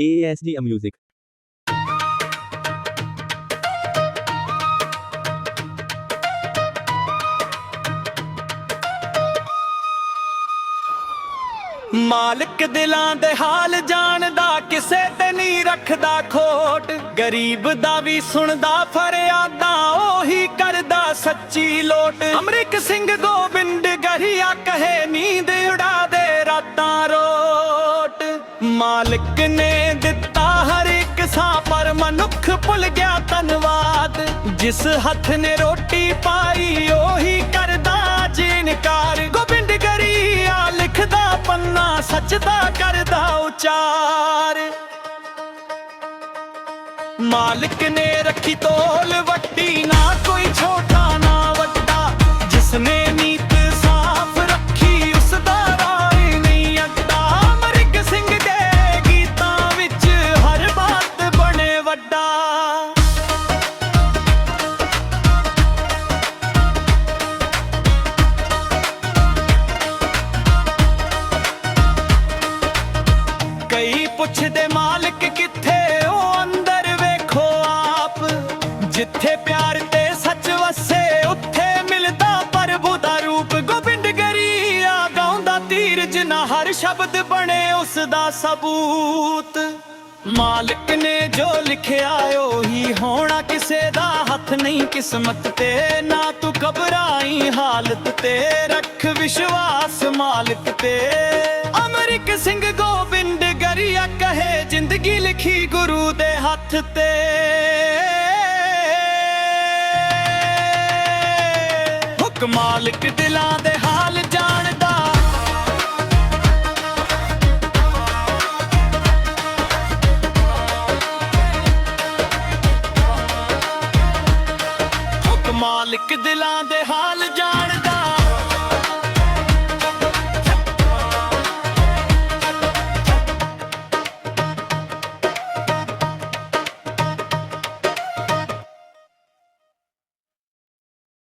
AASD Music. ਮਾਲਕ ਦਿਲਾਂ ਦੇ ਹਾਲ ਜਾਣਦਾ, ਕਿਸੇ ਤੇ ਨਹੀਂ ਰੱਖਦਾ ਖੋਟ। ਗਰੀਬ ਦਾ ਵੀ ਸੁਣਦਾ, ਫਰਿਆਦਾਂ ਉਹੀ ਕਰਦਾ ਸੱਚੀ ਲੋਟ। ਅਮਰਿਕ ਸਿੰਘ ਗੋਬਿੰਦ ਗਰੀਆ ਕਹੇ, ਨੀਂਦ ਮਾਲਕ ਨੇ ਦਿੱਤਾ ਹਰ ਇੱਕ ਸਾਹ, ਪਰ ਮਨੁੱਖ ਭੁੱਲ ਗਿਆ ਧੰਨਵਾਦ। ਜਿਸ ਹੱਥ ਨੇ ਰੋਟੀ ਪਾਈ, ਉਹੀ ਕਰਦਾ ਜਿਨਕਾਰ। ਗੋਬਿੰਦ ਗਰੀਆ ਲਿਖਦਾ ਪੰਨਾ, ਸੱਚ ਦਾ ਕਰਦਾ ਉਚਾਰ। ਮਾਲਕ ਨੇ ਰੱਖੀ ਤੋਲ ਵੱਟੀ, ਨਾ ਕੋਈ ਛੋਟਾ ਨਾ ਪੁੱਛਦੇ ਮਾਲਕ ਕਿੱਥੇ ਉਹ ਅੰਦਰ ਵੇਖੋ ਆਪ। ਜਿੱਥੇ ਪਿਆਰ ਤੇ ਸੱਚ ਵਸੇ, ਉੱਥੇ ਮਿਲਦਾ ਪ੍ਰਭੂ ਦਾ ਰੂਪ। ਗੋਬਿੰਦ ਗਰੀਆ ਗਾਉਂਦਾ ਤੀਰ ਨਾ ਹਰ ਸ਼ਬਦ ਬਣੇ ਉਸ ਦਾ ਸਬੂਤ। ਮਾਲਕ ਨੇ ਜੋ ਲਿਖਿਆ, ਉਹੀ ਹੋਣਾ ਕਿਸੇ ਦਾ ਹੱਥ ਨਹੀਂ। ਕਿਸਮਤ ਤੇ ਨਾ ਤੂੰ ਘਬਰਾਈ, ਹਾਲਤ ਤੇ ਰੱਖ ਵਿਸ਼ਵਾਸ ਮਾਲਕ ਤੇ। ਅਮਰਿਕ ਸਿੰਘ ਗੋਬਿੰਦ ਗਰੀਆ ਕਹੇ, ਜ਼ਿੰਦਗੀ ਲਿਖੀ ਗੁਰੂ ਦੇ ਹੱਥ ਤੇ। ਹੁਕ ਮਾਲਕ ਦਿਲਾਂ ਦੇ ਹਾਲ ਜਾਣਦਾ। ਹੁਕ ਮਾਲਕ ਦਿਲਾਂ ਦੇ ਹਾਲ